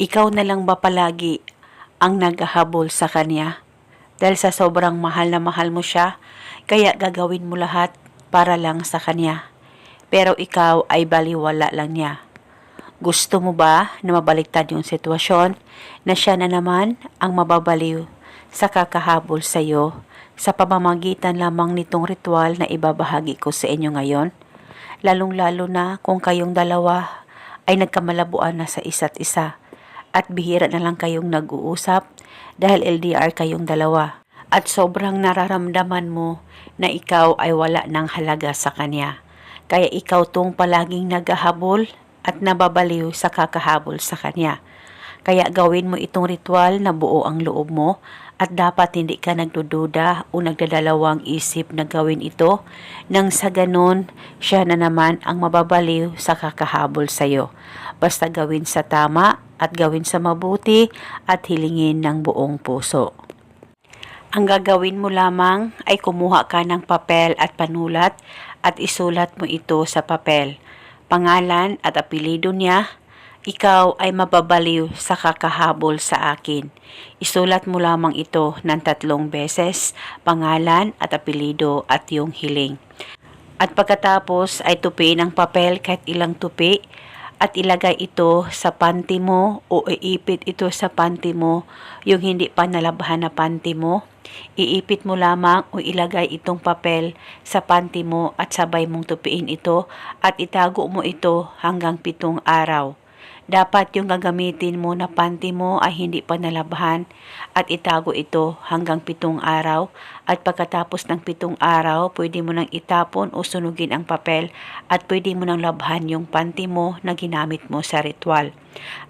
ikaw na lang ba palagi ang naghahabol sa kanya? Dahil sa sobrang mahal na mahal mo siya, kaya gagawin mo lahat para lang sa kanya. Pero ikaw ay baliwala lang niya. Gusto mo ba na mabaliktad yung sitwasyon na siya na naman ang mababaliw sa kakahabol sa iyo sa pamamagitan lamang nitong ritual na ibabahagi ko sa inyo ngayon? Lalong-lalo na kung kayong dalawa ay nagkamalabuan na sa isa't isa at bihira na lang kayong nag-uusap dahil LDR kayong dalawa at sobrang nararamdaman mo na ikaw ay wala ng halaga sa kanya. Kaya ikaw tong palaging naghahabol at nababaliw sa kakahabol sa kanya. Kaya gawin mo itong ritual na buo ang loob mo at dapat hindi ka nagdududa o nagdadalawang isip na gawin ito nang sa ganon siya na naman ang mababaliw sa kakahabol sa iyo. Basta gawin sa tama at gawin sa mabuti at hilingin ng buong puso. Ang gagawin mo lamang ay kumuha ka ng papel at panulat at isulat mo ito sa papel. Pangalan at apelido niya, ikaw ay mababaliw sa kakahabol sa akin. Isulat mo lamang ito ng tatlong beses, pangalan at apelido at yung hiling. At pagkatapos ay tupiin ang papel kahit ilang tupi at ilagay ito sa panty mo o iipit ito sa panty mo, yung hindi pa nalabhan na panty mo. Iipit mo lamang o ilagay itong papel sa panty mo at sabay mong tupiin ito at itago mo ito hanggang pitong araw. Dapat yung gagamitin mo na panty mo ay hindi pa nalabhan at itago ito hanggang pitong araw. At pagkatapos ng pitong araw pwede mo nang itapon o sunugin ang papel at pwede mo nang labhan yung panty mo na ginamit mo sa ritual.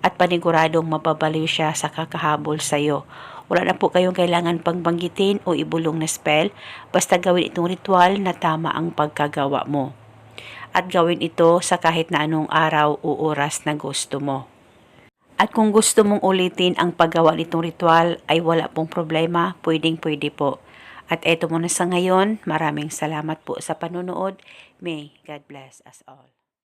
At paniguradong mababaliw siya sa kakahabol sa iyo. Wala na po kayong kailangan pang banggitin o ibulong na spell. Basta gawin itong ritual na tama ang pagkagawa mo at gawin ito sa kahit na anong araw o oras na gusto mo. At kung gusto mong ulitin ang paggawa nitong ritual ay wala pong problema, pwedeng pwede po. At eto muna sa ngayon, maraming salamat po sa panonood. May God bless us all.